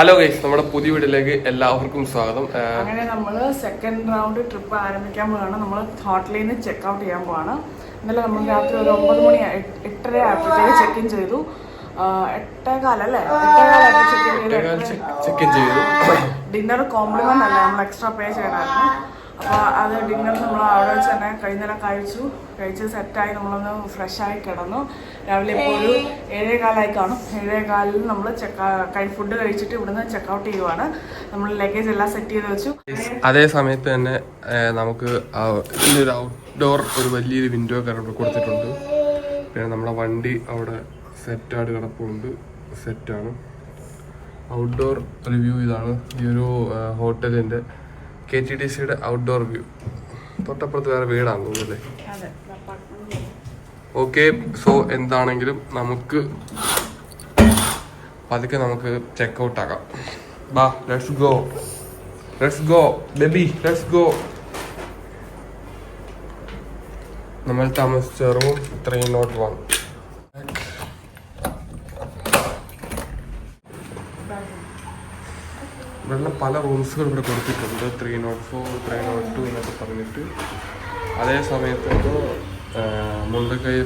Hello guys നമ്മുടെ പുതിയ വീട്ടിലേക്ക് എല്ലാവർക്കും സ്വാഗതം. അങ്ങനെ നമ്മൾ സെക്കൻഡ് റൗണ്ട് ട്രിപ്പ് ആരംഭിക്കാൻ പോവാണ്. നമ്മൾ ഹോട്ടലിൽ നിന്ന് ചെക്ക് ഔട്ട് ചെയ്യാൻ പോവാണ്. ഇന്നലെ നമ്മൾ രാത്രി ഒരു ഒമ്പത് മണി എട്ടര ആയപ്പോഴത്തേക്ക് ചെക്ക് ഇൻ ചെയ്തു. എട്ടേകാലല്ലേ ചെക്ക് ഇൻ ചെയ്തു. ഡിന്നർ കോംപ്ലിമെന്റ് അല്ല? നമ്മൾ എക്സ്ട്രാ പേ ചെയ്യണമായിരുന്നു. അപ്പോൾ അത് ഡിന്നർ നമ്മൾ അവിടെ വെച്ച് തന്നെ കഴിഞ്ഞ കഴിച്ചു. കഴിച്ച് സെറ്റായി നമ്മളൊന്ന് ഫ്രഷായി കിടന്നു. രാവിലെ ഇപ്പോൾ ഒരു ഏഴേ കാലായി കാണും ഏഴേ കാലിൽ നമ്മൾ ചെക്ക് ഫുഡ് കഴിച്ചിട്ട് ഇവിടുന്ന് ചെക്ക് ഔട്ട് ചെയ്യുവാണ്. നമ്മൾ ലഗേജ് എല്ലാം സെറ്റ് ചെയ്ത് വെച്ചു. അതേ സമയത്ത് തന്നെ നമുക്ക് ഇതിലൊരു ഔട്ട്ഡോർ ഒരു വലിയൊരു വിൻഡോ കറണ്ട് കൊടുത്തിട്ടുണ്ട്. പിന്നെ നമ്മുടെ വണ്ടി അവിടെ സെറ്റായിട്ട് കിടപ്പുണ്ട്. സെറ്റാണ് ഔട്ട്ഡോർ റിവ്യൂ ഇതാണ്. ഈ ഒരു ഹോട്ടലിന്റെ കെ ടി ഡി സിയുടെ ഔട്ട്ഡോർ വ്യൂ തൊട്ടപ്പുറത്ത് വേറെ വീടാണ് തോന്നുന്നല്ലേ ഓക്കെ സോ എന്താണെങ്കിലും നമുക്ക് പതുക്കെ നമുക്ക് ചെക്ക് ഔട്ട് ആകാം. ബാ let's go let's go baby let's go നമ്മൾ താമസിച്ച റൂം ത്രീ നോട്ട് വൺ ഇവിടെ പല റൂംസുകൾ ഇവിടെ കൊടുത്തിട്ടുണ്ട്. Three nought four three nought two എന്നൊക്കെ പറഞ്ഞിട്ട്. അതേ സമയത്ത് ആ, മുണ്ടക്കൈ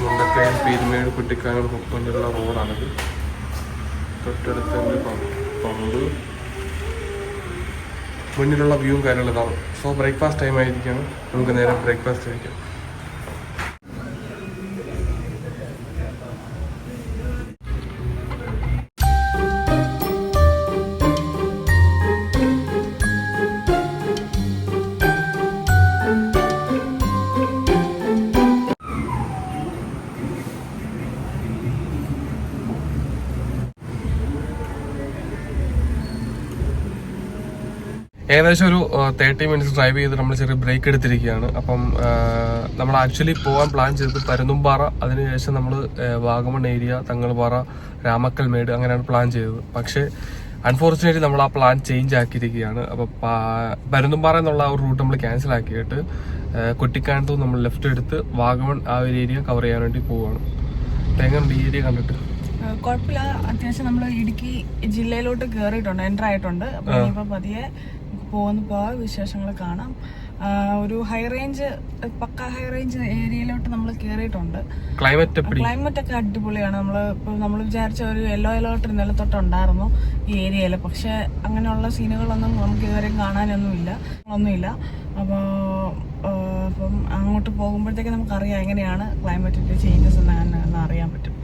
മുണ്ടക്കൈ പീരുമേട് കുട്ടിക്കാനം കൊണ്ടുള്ള റോഡാണിത്. തൊട്ടടുത്ത് ഒരു പമ്പ്. മുന്നിലുള്ള വ്യൂവും കാര്യങ്ങളും ഇതാണ് സോ ബ്രേക്ക്ഫാസ്റ്റ് ടൈം ആയിരിക്കുകയാണ് നമുക്ക് നേരെ ബ്രേക്ക്ഫാസ്റ്റ് കഴിക്കാം. ഏകദേശം ഒരു തേർട്ടി മിനിറ്റ്സ് ഡ്രൈവ് ചെയ്ത് നമ്മൾ ചെറിയ ബ്രേക്ക് എടുത്തിരിക്കുകയാണ്. അപ്പം നമ്മൾ ആക്ച്വലി പോകാൻ പ്ലാൻ ചെയ്തത് പരുന്തുംപാറ അതിനുശേഷം നമ്മൾ വാഗമൺ ഏരിയ തങ്ങൾപാറ രാമക്കൽമേട് അങ്ങനെയാണ് പ്ലാൻ ചെയ്തത്. പക്ഷേ അൺഫോർച്ചുനേറ്റ്ലി നമ്മൾ ആ പ്ലാൻ ചേഞ്ച് ആക്കിയിരിക്കുകയാണ്. അപ്പോൾ പരുന്തുംപാറ എന്നുള്ള ആ ഒരു റൂട്ട് നമ്മൾ ക്യാൻസൽ ആക്കിയിട്ട് കുട്ടിക്കാനത്ത് നമ്മൾ ലെഫ്റ്റ് എടുത്ത് വാഗമൺ ആ ഒരു ഏരിയ കവർ ചെയ്യാൻ വേണ്ടി പോവുകയാണ് എങ്ങനെയുണ്ട് ഈ ഏരിയ കണ്ടിട്ട്? കുഴപ്പമില്ല. അത്യാവശ്യം നമ്മൾ ഇടുക്കി ജില്ലയിലോട്ട് കയറിയിട്ടുണ്ട് എന്റർ ആയിട്ടുണ്ട്. അപ്പോൾ ഇനിയിപ്പോ പതിയെ പോകുന്ന. പോവാ. വിശേഷങ്ങൾ കാണാം. ഒരു ഹൈ റേഞ്ച് പക്ക ഹൈ റേഞ്ച് ഏരിയയിലോട്ട് നമ്മൾ കയറിയിട്ടുണ്ട് ക്ലൈമറ്റ് ക്ലൈമറ്റ് ഒക്കെ അടിപൊളിയാണ്. നമ്മൾ നമ്മൾ വിചാരിച്ച ഒരു യെല്ലോ അലേർട്ട് ഇന്നലെ തൊട്ടുണ്ടായിരുന്നു ഈ ഏരിയയിൽ പക്ഷെ അങ്ങനെയുള്ള സീനുകളൊന്നും നമുക്ക് ഇതുവരെ കാണാനൊന്നുമില്ല. ഒന്നുമില്ല. അപ്പോൾ അപ്പം അങ്ങോട്ട് പോകുമ്പോഴത്തേക്ക് നമുക്കറിയാം എങ്ങനെയാണ് ക്ലൈമറ്റിന്റെ ചേഞ്ചസ് എന്ന് അറിയാൻ പറ്റും.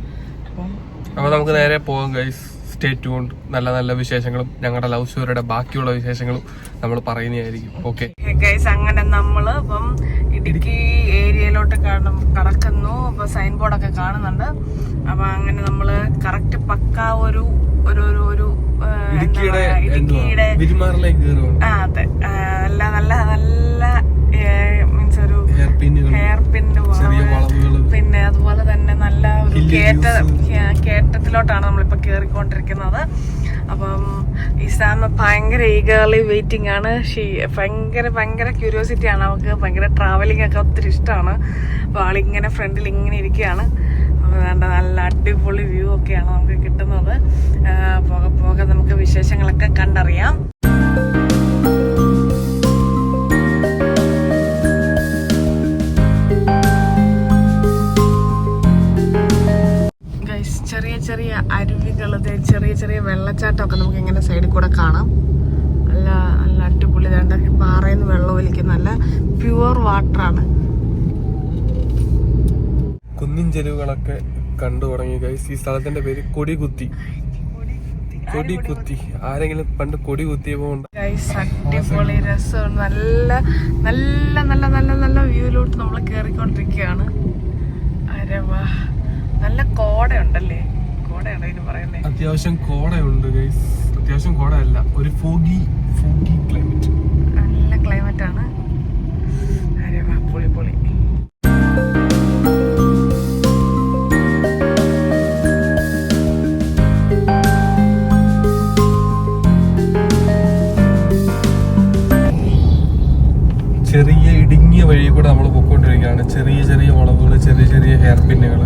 അപ്പം അപ്പൊ നമുക്ക് നേരെ പോകാം ഗൈസ് സ്റ്റേ ട്യൂൺ നല്ല നല്ല വിശേഷങ്ങളും ഞങ്ങളുടെ ലവ് സ്റ്റോറിയുടെ ബാക്കിയുള്ള വിശേഷങ്ങളും നമ്മൾ പറയുന്നതായിരിക്കും. ഓക്കെ അങ്ങനെ നമ്മൾ ഇപ്പം ഇടുക്കി ഏരിയയിലോട്ട് കട- കടക്കുന്നു. അപ്പൊ സൈൻ ബോർഡൊക്കെ കാണുന്നുണ്ട്. അപ്പൊ അങ്ങനെ നമ്മൾ കറക്റ്റ് പക്ക ഒരു ഒരു ഒരു ഇടുക്കിയുടെ ആ അതെ. നല്ല നല്ല നല്ല മീൻസ് ഒരു ഹെയർ പിന്നെ അതുപോലെ തന്നെ നല്ല ഒരു കേറ്റ views. നമ്മളിപ്പോൾ കയറിക്കൊണ്ടിരിക്കുന്നത് അപ്പം ഇസാം ഭയങ്കര ഈഗർലി വെയിറ്റിംഗ് ആണ്. ഷീ ഭയങ്കര ഭയങ്കര ക്യൂരിയോസിറ്റി ആണ്. അവൾക്ക് ഭയങ്കര ട്രാവലിംഗ് ഒക്കെ ഒത്തിരി ഇഷ്ടമാണ് അപ്പോൾ ആളിങ്ങനെ ഫ്രണ്ടിൽ ഇങ്ങനെ ഇരിക്കുകയാണ് വേണ്ട നല്ല അടിപൊളി വ്യൂ ഒക്കെയാണ് നമുക്ക് കിട്ടുന്നത്. പോകെ പോകെ നമുക്ക് വിശേഷങ്ങളൊക്കെ കണ്ടറിയാം. ചെറിയ വെള്ളച്ചാട്ടമൊക്കെ നമുക്ക് ഇങ്ങനെ സൈഡിൽ കൂടെ കാണാം. നല്ല നല്ല അടിപൊളി. രണ്ട് പാറയിൽ നിന്ന് വെള്ളം ഒലിക്കുന്ന നല്ല പ്യുവർ വാട്ടറാണ് കുന്നിൻ ചെരുവുകളൊക്കെ കണ്ടു തുടങ്ങി ഗൈസ് ഈ സ്ഥലത്തിന്റെ പേര് കൊടികുത്തി. കൊടികുത്തി. ആരെങ്കിലും പണ്ട് കൊടി കുത്തിയപ്പോ അടിപൊളി രസമാണ് നല്ല നല്ല നല്ല നല്ല നല്ല വ്യൂയിലോട്ട് നമ്മൾ കേറിക്കൊണ്ടിരിക്കുകയാണ്. അരവാ നല്ല കോടയുണ്ടല്ലേ? അത്യാവശ്യം കോടയുണ്ട് ഗൈസ് അത്യാവശ്യം കോടയല്ല ഒരു ഫോഗി ഫോഗി ക്ലൈമറ്റ് നല്ല ക്ലൈമറ്റ് ആണ്. പൊളി പൊളി. ചെറിയ ഇടുങ്ങിയ വഴി കൂടെ നമ്മൾ പൊക്കോണ്ടിരിക്കുകയാണ് ചെറിയ ചെറിയ വളവുകൾ ചെറിയ ചെറിയ ഹെയർ പിന്നുകൾ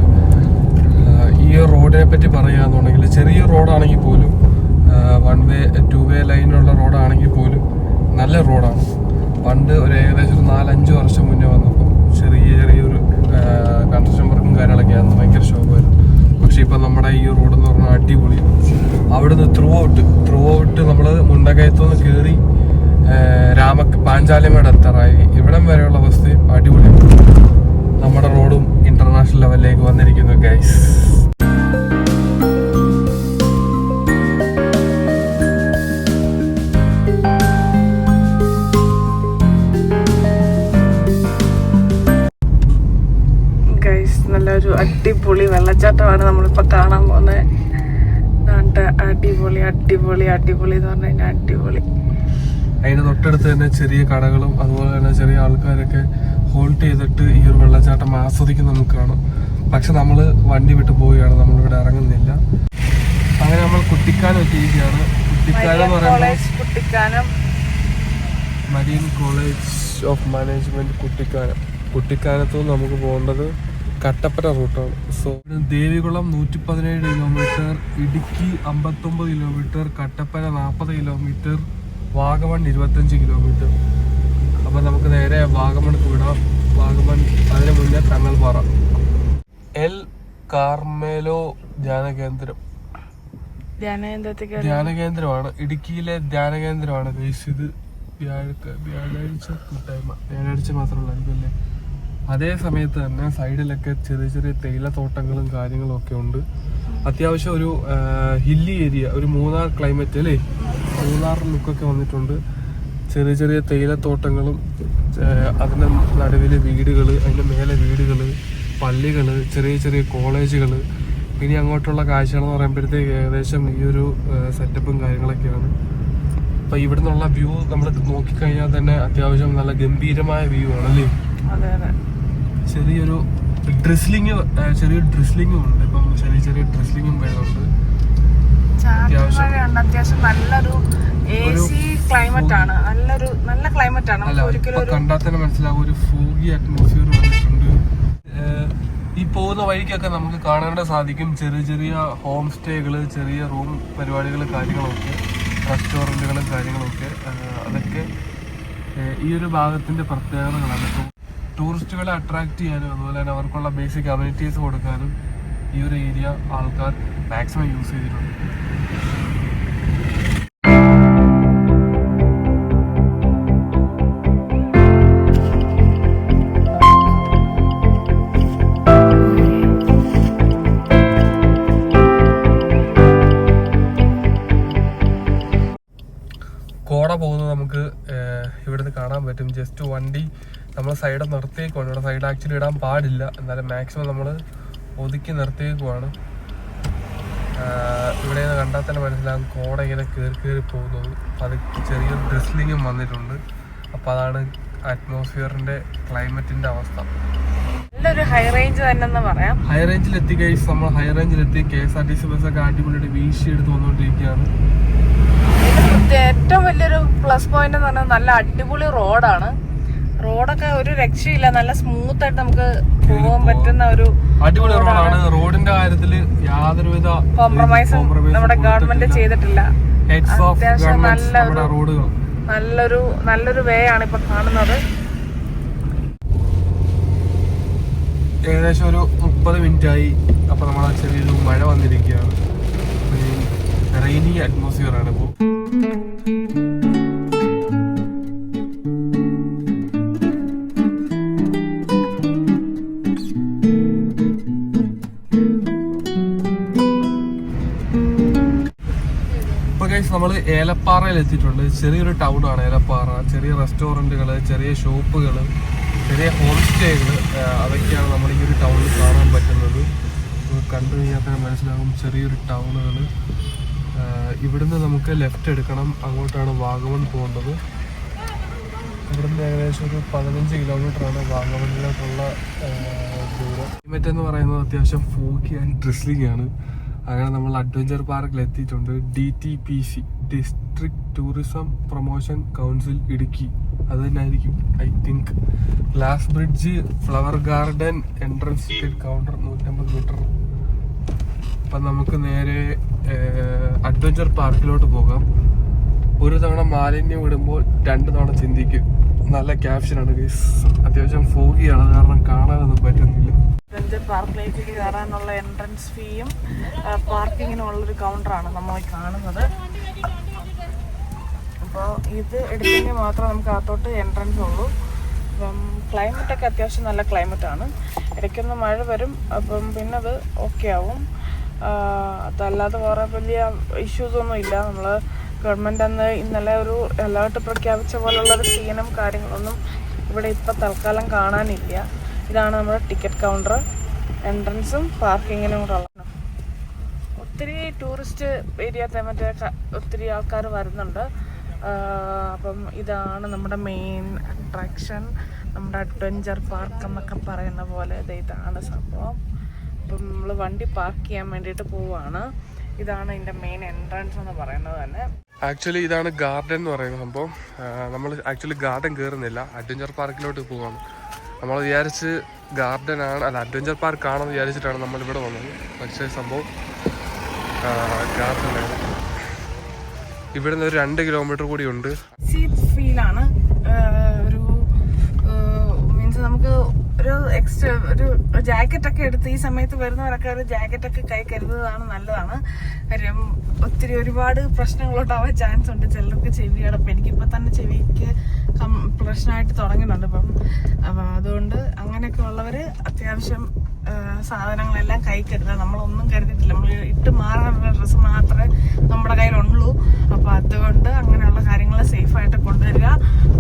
ഈ റോഡിനെ പറ്റി പറയുകയാണെന്നുണ്ടെങ്കിൽ ചെറിയ റോഡാണെങ്കിൽ പോലും വൺ വേ ടു വേ ലൈനുള്ള റോഡാണെങ്കിൽ പോലും നല്ല റോഡാണ്. പണ്ട് ഒരു ഏകദേശം ഒരു നാലഞ്ച് വർഷം മുന്നേ വന്നപ്പോൾ ചെറിയ ചെറിയൊരു കൺസ്ട്രക്ഷൻ വർക്കും കാര്യങ്ങളൊക്കെ ആയിരുന്നു. ഭയങ്കര ശോഭമായിരുന്നു. പക്ഷേ ഇപ്പം നമ്മുടെ ഈ റോഡ് എന്ന് പറഞ്ഞാൽ അടിപൊളി. അവിടുന്ന് ത്രൂ ഔട്ട് ത്രൂ ഔട്ട് നമ്മൾ മുണ്ടകയത്തു നിന്ന് കയറി രാമ പാഞ്ചാലിമേട് എത്താറായി. ഇവിടം വരെയുള്ള അവസ്ഥയും അടിപൊളി നമ്മുടെ റോഡും ഇന്റർനാഷണൽ ലെവലിലേക്ക് വന്നിരിക്കുന്നു ഗൈസ് അടിപൊളി വെള്ളച്ചാട്ടമാണ് നമ്മളിപ്പോ കാണാൻ പോകുന്നത് അടിപൊളി അടിപൊളി അടിപൊളി എന്ന് പറഞ്ഞു കഴിഞ്ഞാൽ അടിപൊളി. അതിന് തൊട്ടടുത്ത് തന്നെ ചെറിയ കടകളും അതുപോലെ തന്നെ ചെറിയ ആൾക്കാരൊക്കെ ഹോൾട്ട് ചെയ്തിട്ട് ഈ ഒരു വെള്ളച്ചാട്ടം ആസ്വദിക്കുന്ന നമുക്ക് കാണും. പക്ഷെ നമ്മൾ വണ്ടി വിട്ട് പോവുകയാണ് നമ്മളിവിടെ ഇറങ്ങുന്നില്ല. അങ്ങനെ നമ്മൾ കുട്ടിക്കാനം എത്തിയിരിക്കുകയാണ്. കുട്ടിക്കാനം എന്ന് പറയുമ്പോൾ college Kuttikkanam. Marian college of management Kuttikkanam. കുട്ടിക്കാനത്തും നമുക്ക് പോകേണ്ടത് കട്ടപ്പന റൂട്ടാണ് സോ ദേവികുളം നൂറ്റി പതിനേഴ് കിലോമീറ്റർ ഇടുക്കി അമ്പത്തൊമ്പത് കിലോമീറ്റർ കട്ടപ്പന നാൽപ്പത് കിലോമീറ്റർ വാഗമൺ ഇരുപത്തഞ്ച് കിലോമീറ്റർ അപ്പം നമുക്ക് നേരെ വാഗമൺ വിടാം. വാഗമൺ അതിന് മുന്നേ തങ്ങൾപാറ എൽ കാർമേലോ ധ്യാന കേന്ദ്രം ധ്യാനകേന്ദ്രത്തേക്ക് ധ്യാന കേന്ദ്രമാണ് ഇടുക്കിയിലെ ധ്യാനകേന്ദ്രമാണ് ഗൈസ് ഇത് വ്യാഴ വ്യാഴാഴ്ച കൂട്ടായ്മ. വ്യാഴാഴ്ച മാത്രമുള്ളായിരിക്കും അല്ലേ? അതേ സമയത്ത് തന്നെ സൈഡിലൊക്കെ ചെറിയ ചെറിയ തേയില തോട്ടങ്ങളും കാര്യങ്ങളും ഒക്കെ ഉണ്ട്. അത്യാവശ്യം ഒരു ഹില്ലി ഏരിയ ഒരു മൂന്നാർ ക്ലൈമറ്റ് അല്ലേ? മൂന്നാർ ലുക്കൊക്കെ വന്നിട്ടുണ്ട്. ചെറിയ ചെറിയ തേയിലത്തോട്ടങ്ങളും തോട്ടങ്ങളും അതിന്റെ നടുവിൽ വീടുകൾ അതിന്റെ മേലെ വീടുകൾ പള്ളികൾ ചെറിയ ചെറിയ കോളേജുകൾ ഇനി അങ്ങോട്ടുള്ള കാഴ്ചകളെന്ന് പറയുമ്പോഴത്തേക്ക് ഏകദേശം ഈ ഒരു സെറ്റപ്പും കാര്യങ്ങളൊക്കെയാണ്. അപ്പോൾ ഇവിടെ നിന്നുള്ള വ്യൂ നമ്മൾ നോക്കിക്കഴിഞ്ഞാൽ തന്നെ അത്യാവശ്യം നല്ല ഗംഭീരമായ വ്യൂ ആണല്ലേ? അല്ലേ ചെറിയൊരു ഡ്രിസ്ലിങ് ചെറിയൊരു ഡ്രിസ്ലിങ്ങും ഉണ്ട്. ഇപ്പം ചെറിയ ചെറിയ ഡ്രിസ്ലിങ്ങും വരുന്നുണ്ട് അത്യാവശ്യം നല്ലൊരു ക്ലൈമറ്റ് ആണ്. നല്ലൊരു നല്ല ക്ലൈമറ്റ് ആണ്. കണ്ടാൽ തന്നെ മനസ്സിലാവും. ഒരു ഫോഗി അറ്റ്മോസ്ഫിയർ വന്നിട്ടുണ്ട്. ഈ പോകുന്ന വഴിക്കൊക്കെ നമുക്ക് കാണാൻ സാധിക്കും. ചെറിയ ചെറിയ ഹോം സ്റ്റേകൾ ചെറിയ റൂം പരിപാടികൾ കാര്യങ്ങളൊക്കെ റെസ്റ്റോറന്റുകളും കാര്യങ്ങളൊക്കെ അതൊക്കെ ഈ ഒരു ഭാഗത്തിന്റെ പ്രത്യേകതകളാണ്. ടൂറിസ്റ്റുകളെ അട്രാക്ട് ചെയ്യാനും അതുപോലെ തന്നെ അവർക്കുള്ള ബേസിക് കമ്മ്യൂണിറ്റീസ് കൊടുക്കാനും ഈ ഒരു ഏരിയ ആൾക്കാർ മാക്സിമം യൂസ് ചെയ്തിട്ടുണ്ട്. കോട പോകുന്നത് നമുക്ക് ഇവിടുന്ന് കാണാൻ പറ്റും. ജസ്റ്റ് വണ്ടി നമ്മൾ സൈഡ് നിർത്തിയേക്കുവാണ്. ഇവിടെ സൈഡ് ആക്ച്വലി ഇടാൻ പാടില്ല. എന്നാലും മാക്സിമം നമ്മൾ ഒതുക്കി നിർത്തിയേക്കുവാണ്. ഇവിടെ നിന്ന് കണ്ടാൽ തന്നെ മനസ്സിലാകും കോട ഇങ്ങനെ കയറി കയറി പോകുന്നത് അത് ചെറിയൊരു ഡ്രിസ്ലിങ്ങും വന്നിട്ടുണ്ട്. അപ്പോൾ അതാണ് അറ്റ്മോസ്ഫിയറിന്റെ ക്ലൈമറ്റിന്റെ അവസ്ഥ. നല്ലൊരു ഹൈ റേഞ്ച് തന്നെ പറയാം. ഹൈ റേഞ്ചിൽ എത്തി കഴിച്ച് നമ്മൾ ഹൈ റേഞ്ചിൽ എത്തി K S R T C bus ഒക്കെ അടിപൊളിയായിട്ട് വീശി എടുത്ത് വന്നുകൊണ്ടിരിക്കുകയാണ് ഏറ്റവും വലിയൊരു പ്ലസ് പോയിന്റ് എന്ന് പറഞ്ഞാൽ നല്ല അടിപൊളി റോഡാണ് റോഡൊക്കെ ഒരു രക്ഷയില്ല. നല്ല സ്മൂത്ത് ആയിട്ട് നമുക്ക് പോകാൻ പറ്റുന്ന ഒരു അടിപൊളി റോഡാണ്. റോഡിന്റെ കാര്യത്തിൽ യാതൊരുവിധ കോംപ്രമൈസും നമ്മുടെ ഗവൺമെന്റ് ചെയ്തിട്ടില്ല. അത്യാവശ്യം നല്ല നല്ലൊരു- നല്ലൊരു നല്ലൊരു വേ ആണ് ഇപ്പൊ കാണുന്നത്. ഏകദേശം ഒരു മുപ്പത് മിനിറ്റ് ആയി അപ്പൊ നമ്മളെ ചെറിയൊരു മഴ വന്നിരിക്കുകയാണ്. റെയിനി അറ്റ്മോസ്ഫിയർ ആണ് ഇപ്പോൾ ഗൈസ് നമ്മൾ ഏലപ്പാറയിൽ എത്തിയിട്ടുണ്ട്. ചെറിയൊരു ടൗൺ ആണ് ഏലപ്പാറ. ചെറിയ റെസ്റ്റോറന്റുകൾ ചെറിയ ഷോപ്പുകൾ ചെറിയ ഹോം സ്റ്റേകൾ അതൊക്കെയാണ് നമ്മൾ ഈ ഒരു ടൗണിൽ കാണാൻ പറ്റുന്നത്. കണ്ടു കഴിഞ്ഞാൽ തന്നെ മനസ്സിലാകും ചെറിയൊരു ടൗണുകൾ ഇവിടുന്ന് നമുക്ക് ലെഫ്റ്റ് എടുക്കണം. അങ്ങോട്ടാണ് വാഗമൺ പോകേണ്ടത്. ഇവിടുന്ന് ഏകദേശം ഒരു പതിനഞ്ച് കിലോമീറ്ററാണ് വാഗമണിലോട്ടുള്ള ദൂരം. ക്ലൈമറ്റ് എന്ന് പറയുന്നത് അത്യാവശ്യം ഫോക്കി ആൻഡ് ഡ്രിസ്ലിംഗ് ആണ്. അങ്ങനെ നമ്മൾ അഡ്വഞ്ചർ പാർക്കിൽ എത്തിയിട്ടുണ്ട് D T P C district tourism promotion council Idukki. അത് തന്നെ ആയിരിക്കും I think glass bridge flower garden entrance counter നൂറ്റമ്പത് മീറ്റർ അപ്പം നമുക്ക് നേരെ അഡ്വഞ്ചർ പാർക്കിലോട്ട് പോകാം. ഒരു തവണ മാലിന്യം ഇടുമ്പോൾ രണ്ട് തവണ ചിന്തിക്കും. നല്ല ക്യാപ്ഷനാണ് ഗൈസ് അത്യാവശ്യം ഫോഗിയാണ് കാരണം കാണാനൊന്നും പറ്റുന്നില്ല. അഡ്വഞ്ചർ പാർക്കിലേക്ക് കയറാനുള്ള എൻട്രൻസ് ഫീയും പാർക്കിങ്ങിനുള്ളൊരു കൗണ്ടറാണ് നമ്മൾ കാണുന്നത്. അപ്പോൾ ഇത് എടുത്തെങ്കിൽ മാത്രമേ നമുക്ക് അകത്തോട്ട് എൻട്രൻസ് ഉള്ളൂ. അപ്പം ക്ലൈമറ്റൊക്കെ അത്യാവശ്യം നല്ല ആണ്. ഇടയ്ക്കൊന്ന് മഴ വരും അപ്പം പിന്നെ അത് ഓക്കെ ആവും. അതല്ലാതെ വേറെ വലിയ ഇഷ്യൂസ് ഒന്നും ഇല്ല. നമ്മൾ ഗവൺമെന്റ് അന്ന് ഇന്നലെ ഒരു അലേർട്ട് പ്രഖ്യാപിച്ച പോലുള്ള ഒരു സീനും കാര്യങ്ങളൊന്നും ഇവിടെ ഇപ്പം തൽക്കാലം കാണാനില്ല. ഇതാണ് നമ്മുടെ ടിക്കറ്റ് കൗണ്ടർ എൻട്രൻസും പാർക്കിങ്ങിനും കൂടെ ഉള്ളത്. ഒത്തിരി ടൂറിസ്റ്റ് ഏരിയ മറ്റേ ഒത്തിരി ആൾക്കാർ വരുന്നുണ്ട്. അപ്പം ഇതാണ് നമ്മുടെ മെയിൻ അട്രാക്ഷൻ നമ്മുടെ അഡ്വഞ്ചർ പാർക്ക് എന്നൊക്കെ പറയുന്ന പോലെ ഇത് ഇതാണ് സംഭവം. അപ്പം നമ്മൾ വണ്ടി പാർക്ക് ചെയ്യാൻ വേണ്ടിയിട്ട് പോവുകയാണ് ഇതാണ് ഇതിന്റെ മെയിൻ എൻട്രൻസ് എന്ന് പറയുന്നത് തന്നെ. ആക്ച്വലി ഇതാണ് ഗാർഡൻ എന്ന് പറയുന്ന സംഭവം. നമ്മൾ ആക്ച്വലി ഗാർഡൻ കയറുന്നില്ല അഡ്വഞ്ചർ പാർക്കിലോട്ട് പോവാണ്. നമ്മൾ വിചാരിച്ച് ഗാർഡൻ ആണ് അല്ല അഡ്വഞ്ചർ പാർക്ക് ആണെന്ന് വിചാരിച്ചിട്ടാണ് നമ്മൾ ഇവിടെ വന്നത്. പക്ഷേ സംഭവം ഗാർഡനാണ് ഇവിടെ നിന്ന് ഒരു രണ്ട് കിലോമീറ്റർ കൂടി ഉണ്ട്. ഫീലാണ് ഒരു മീൻസ് നമുക്ക് ഒരു എക്സ്ട്രാ ഒരു ജാക്കറ്റൊക്കെ എടുത്ത് ഈ സമയത്ത് വരുന്നവരൊക്കെ ഒരു ജാക്കറ്റൊക്കെ കൈ കരുതുന്നതാണ് നല്ലതാണ്. കാര്യം ഒത്തിരി ഒരുപാട് പ്രശ്നങ്ങളുണ്ടാവാൻ ചാൻസ് ഉണ്ട്. ചിലർക്ക് ചെവി അടപ്പ് എനിക്കിപ്പോൾ തന്നെ ചെവിക്ക് പ്രശ്നമായിട്ട് തുടങ്ങുന്നുണ്ട് അപ്പം അപ്പം അതുകൊണ്ട് അങ്ങനെയൊക്കെ ഉള്ളവർ അത്യാവശ്യം സാധനങ്ങളെല്ലാം കൈ കരുതുക നമ്മളൊന്നും കരുതിയിട്ടില്ല. നമ്മൾ ഇട്ട് മാറാനുള്ള ഡ്രസ്സ് മാത്രമേ നമ്മുടെ കയ്യിലുള്ളൂ. അപ്പോൾ അതുകൊണ്ട് അങ്ങനെയുള്ള കാര്യങ്ങൾ സേഫായിട്ട് കൊണ്ടുവരിക.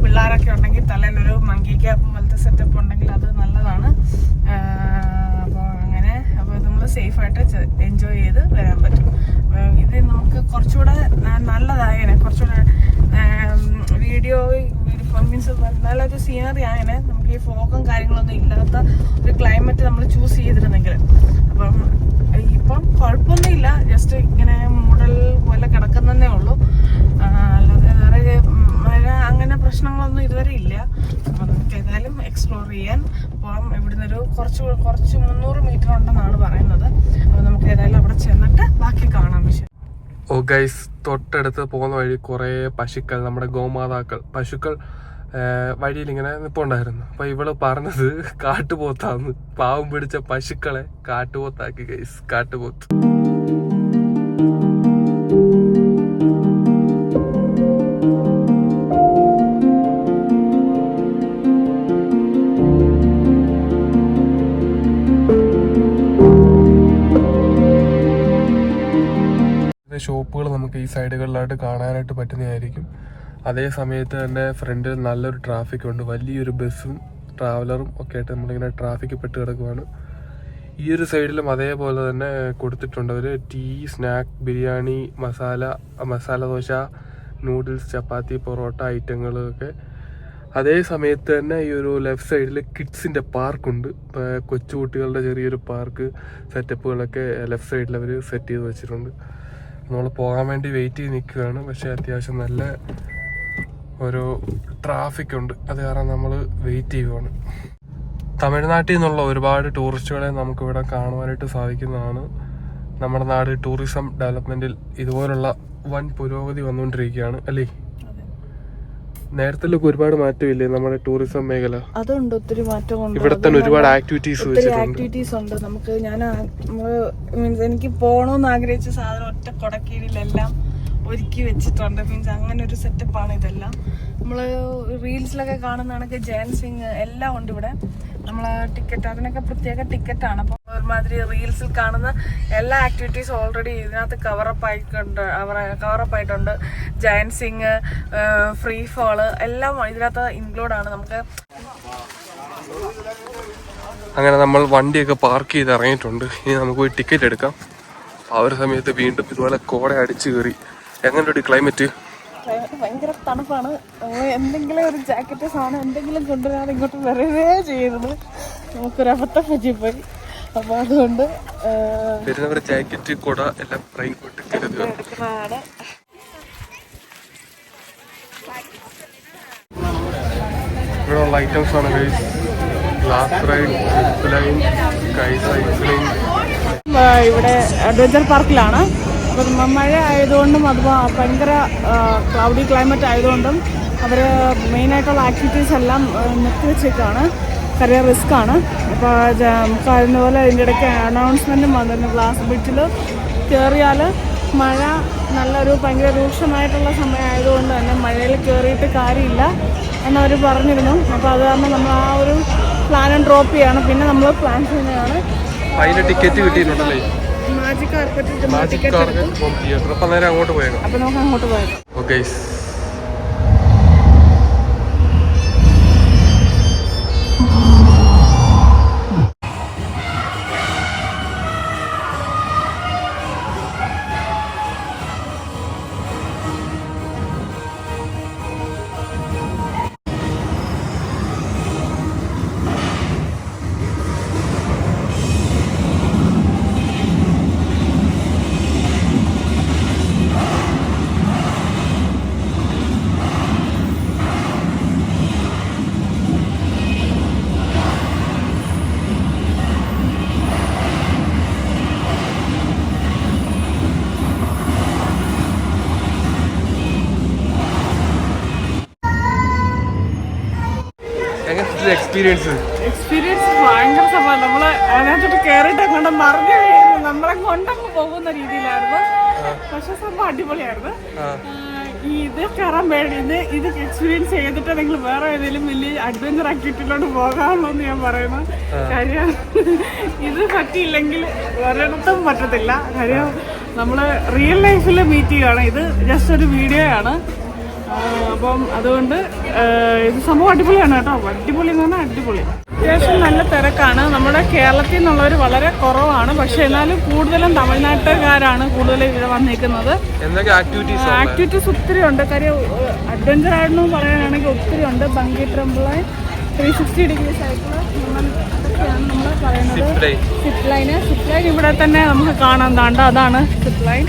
പിള്ളേരൊക്കെ ഉണ്ടെങ്കിൽ തലയിലൊരു മങ്കി ക്യാപ്പ് പോലത്തെ സെറ്റപ്പ് ഉണ്ടെങ്കിൽ അത് നല്ലതാണ്. അപ്പോൾ അങ്ങനെ അപ്പോൾ നമ്മൾ സേഫായിട്ട് എൻജോയ് ചെയ്ത് വരാൻ പറ്റും. ഇത് നമുക്ക് കുറച്ചുകൂടെ നല്ലതായേനെ കുറച്ചുകൂടെ വീഡിയോ മീൻസ് നല്ലൊരു സീനറി ആയനെ നമുക്ക് ഈ ഫോഗും കാര്യങ്ങളൊന്നും ഇല്ലാത്ത ഒരു ക്ലൈമറ്റ് ചൂസ് ചെയ്തിരുന്നെങ്കിൽ അപ്പം ഇപ്പം കുഴപ്പമൊന്നുമില്ല. ജസ്റ്റ് ഇങ്ങനെ മൂടൽ പോലെ കിടക്കുന്നതേ ഉള്ളൂ. അല്ലാതെ വേറെ മഴ അങ്ങനെ പ്രശ്നങ്ങളൊന്നും ഇതുവരെ ഇല്ല. അപ്പം നമുക്ക് ഏതായാലും എക്സ്പ്ലോർ ചെയ്യാൻ പോകാം ഇവിടുന്ന് ഒരു കുറച്ച് കുറച്ച് മുന്നൂറ് മീറ്റർ ഉണ്ടെന്നാണ് പറയുന്നത്. അപ്പം നമുക്ക് ഏതായാലും അവിടെ ചെന്നിട്ട് ബാക്കി കാണാം വിഷയം. ഓ ഗൈസ് തൊട്ടടുത്ത് പോകുന്ന വഴി കുറേ പശുക്കൾ നമ്മുടെ ഗോമാതാക്കൾ. പശുക്കൾ വഴിയിൽ ഇങ്ങനെ നിപ്പുണ്ടായിരുന്നു. അപ്പൊ ഇവൾ പറഞ്ഞത് കാട്ടുപോത്താന്ന്. പാവം പിടിച്ച പശുക്കളെ കാട്ടുപോത്താക്കി ഗൈസ് കാട്ടുപോത്ത്. ഷോപ്പുകൾ നമുക്ക് ഈ സൈഡുകളിലായിട്ട് കാണാനായിട്ട് പറ്റുന്നതായിരിക്കും. അതേ സമയത്ത് തന്നെ ഫ്രണ്ടിൽ നല്ലൊരു ട്രാഫിക് ഉണ്ട്. വലിയൊരു ബസ്സും ട്രാവലറും ഒക്കെ ആയിട്ട് നമ്മളിങ്ങനെ ട്രാഫിക് പെട്ട് കിടക്കുവാണ്. ഈ ഒരു സൈഡിലും അതേപോലെ തന്നെ കൊടുത്തിട്ടുണ്ട് അവർ tea snack biryani masala masala dosa noodles chapati parotta ഐറ്റങ്ങളൊക്കെ അതേ സമയത്ത് തന്നെ ഈ ഒരു ലെഫ്റ്റ് സൈഡിൽ കിഡ്സിന്റെ പാർക്കുണ്ട് കൊച്ചുകുട്ടികളുടെ ചെറിയൊരു പാർക്ക് സെറ്റപ്പുകളൊക്കെ ലെഫ്റ്റ് സൈഡിൽ അവർ സെറ്റ് ചെയ്ത് വെച്ചിട്ടുണ്ട്. നമ്മൾ പോകാൻ വേണ്ടി വെയിറ്റ് ചെയ്ത് നിൽക്കുകയാണ്. പക്ഷേ അത്യാവശ്യം നല്ല ഒരു ട്രാഫിക് ഉണ്ട്. അത് കാരണം നമ്മൾ വെയിറ്റ് ചെയ്യുവാണ് തമിഴ്നാട്ടിൽ നിന്നുള്ള ഒരുപാട് ടൂറിസ്റ്റുകളെ നമുക്കിവിടെ കാണുവാനായിട്ട് സാധിക്കുന്നതാണ്. നമ്മുടെ നാട് ടൂറിസം ഡെവലപ്മെന്റിൽ ഇതുപോലുള്ള വൻ പുരോഗതി വന്നുകൊണ്ടിരിക്കുകയാണ് അല്ലേ? നേരത്തിലൊക്കെ ഒരുപാട് മാറ്റമില്ലേ നമ്മുടെ ടൂറിസം മേഖല? അതുണ്ട് ഒത്തിരി മാറ്റമുണ്ട് ഇവിടെ തന്നെ ഒരുപാട് ആക്ടിവിറ്റീസ് ആക്ടിവിറ്റീസ് ഉണ്ട്. നമുക്ക് ഞാൻ മീൻസ് എനിക്ക് പോകണമെന്ന് ആഗ്രഹിച്ച സാധനം ഒറ്റ കൊടക്കീഴിലെല്ലാം ഒരുക്കി വെച്ചിട്ടുണ്ട്. മീൻസ് അങ്ങനെ ഒരു സെറ്റപ്പ് ആണ് ഇതെല്ലാം. നമ്മൾ റീൽസിലൊക്കെ കാണുന്ന കണക്ക് ജയൻ സിംഗ് എല്ലാം ഉണ്ട് ഇവിടെ. നമ്മൾ ടിക്കറ്റ് അതിനൊക്കെ പ്രത്യേക ടിക്കറ്റാണ്. അപ്പോൾ ഒരുമാതിരി റീൽസിൽ കാണുന്ന എല്ലാ ആക്ടിവിറ്റീസും ഓൾറെഡി ഇതിനകത്ത് കവറപ്പ് ആയിട്ടുണ്ട് കവറപ്പ് ആയിട്ടുണ്ട്. ജയൻ സിംഗ് ഫ്രീ ഫോൾ എല്ലാം ഇതിനകത്ത് ഇൻക്ലൂഡ് ആണ്. നമുക്ക് അങ്ങനെ നമ്മൾ വണ്ടിയൊക്കെ പാർക്ക് ചെയ്ത് ഇറങ്ങിയിട്ടുണ്ട് ഇനി നമുക്ക് പോയി ടിക്കറ്റ് എടുക്കാം. ആ ഒരു സമയത്ത് വീണ്ടും ഇതുപോലെ കോട അടിച്ചു കയറി. എങ്ങനെയുണ്ട് ക്ലൈമറ്റ് ഭയങ്കര തണുപ്പാണ്. എന്തെങ്കിലും ഒരു ജാക്കറ്റ് സാധനം എന്തെങ്കിലും കൊണ്ടുവരാതെ ഇങ്ങോട്ട് വരവേ ചെയ്യരുത് നമുക്കൊരു അബദ്ധം പറ്റിപ്പോയി. അപ്പൊ അതുകൊണ്ട് ജാക്കറ്റ് കൊട എല്ലാം റെയിൻ കോട്ട് കരുതുക എടുക്കുന്നതാണ്. ഇവിടെ ഐറ്റംസ് ആണ് ഗൈസ് ഗ്ലാസ് റൈഡ് ലൈൻ ആ, ഇവിടെ അഡ്വഞ്ചർ പാർക്കിലാണ് അപ്പം മഴ ആയതുകൊണ്ടും അത് ഭയങ്കര ക്ലൗഡി ക്ലൈമറ്റ് ആയതുകൊണ്ടും അവർ മെയിനായിട്ടുള്ള ആക്ടിവിറ്റീസ് എല്ലാം നിർത്തിവെച്ചിട്ടാണ് നിർത്തിവെച്ചേക്കാണ് കരിയർ റിസ്ക് ആണ്. അപ്പോൾ കഴിഞ്ഞ പോലെ ഇതിന്റെ ഇടയ്ക്ക് അനൗൺസ്മെന്റും വന്നിരുന്നു ഗ്ലാസ് ബ്രിഡ്ജിൽ കയറിയാൽ മഴ നല്ലൊരു ഭയങ്കര രൂക്ഷമായിട്ടുള്ള സമയമായതുകൊണ്ട് തന്നെ മഴയിൽ കയറിയിട്ട് കാര്യമില്ല എന്നവർ പറഞ്ഞിരുന്നു. അപ്പോൾ അത് കാരണം നമ്മൾ ആ ഒരു പ്ലാനും ഡ്രോപ്പ് ചെയ്യാണ്. പിന്നെ നമ്മൾ പ്ലാൻ ചെയ്യുന്നതാണ് ticket കിട്ടിയിട്ടുണ്ടല്ലേ? Magic carpet magic carpet theatre അപ്പൊ നേരെ അങ്ങോട്ട് പോയേക്കാം. അപ്പൊ നമുക്ക് അങ്ങോട്ട് പോയേക്കാം ഓക്കെ എക്സ്പീരിയൻസ് എക്സ്പീരിയൻസ് ഭയങ്കര സംഭവം നമ്മൾ അതിനകത്തോട്ട് കയറിയിട്ട് അങ്ങോട്ട് മറിഞ്ഞു വീഴുന്നു. നമ്മളെ കൊണ്ടങ്ങ് പോകുന്ന രീതിയിലായിരുന്നു. പക്ഷെ സംഭവം അടിപൊളിയായിരുന്നു. ഈ ഇത് കയറാൻ വേണ്ടി ഇത് ഇത് എക്സ്പീരിയൻസ് ചെയ്തിട്ട് നിങ്ങൾ വേറെ ഏതെങ്കിലും വലിയ അഡ്വഞ്ചർ ആക്ടിവിറ്റിയിലോട്ട് പോകാമല്ലോ എന്ന് ഞാൻ പറയുന്നു. കാര്യം ഇത് പറ്റിയില്ലെങ്കിൽ ഒരിടത്തും പറ്റത്തില്ല. കാര്യം നമ്മൾ റിയൽ ലൈഫിൽ മീറ്റ് ചെയ്യുകയാണ് ഇത് ജസ്റ്റ് ഒരു വീഡിയോ ആണ്. അപ്പം അതുകൊണ്ട് ഇത് സംഭവം അടിപൊളിയാണ് കേട്ടോ. അടിപൊളി എന്ന് പറഞ്ഞാൽ അടിപൊളി. അത്യാവശ്യം നല്ല തിരക്കാണ്. നമ്മുടെ കേരളത്തിൽ നിന്നുള്ളവർ വളരെ കുറവാണ്. പക്ഷെ എന്നാലും കൂടുതലും തമിഴ്നാട്ടുകാരാണ് കൂടുതൽ ഇവിടെ വന്നിരിക്കുന്നത്. ആക്ടിവിറ്റീസ് ആക്ടിവിറ്റീസ് ഒത്തിരി ഉണ്ട്. കാര്യം അഡ്വഞ്ചർ ആയിരുന്നു പറയാനാണെങ്കിൽ ഒത്തിരി ഉണ്ട്. Bungee trampoline three sixty degree cycle അതൊക്കെയാണ് നമ്മൾ പറയുന്നത്. സിപ്പ് ലൈന് സിപ്പ് ലൈൻ ഇവിടെ തന്നെ നമുക്ക് കാണാൻ താണ്ട അതാണ് സിപ്പ് ലൈൻ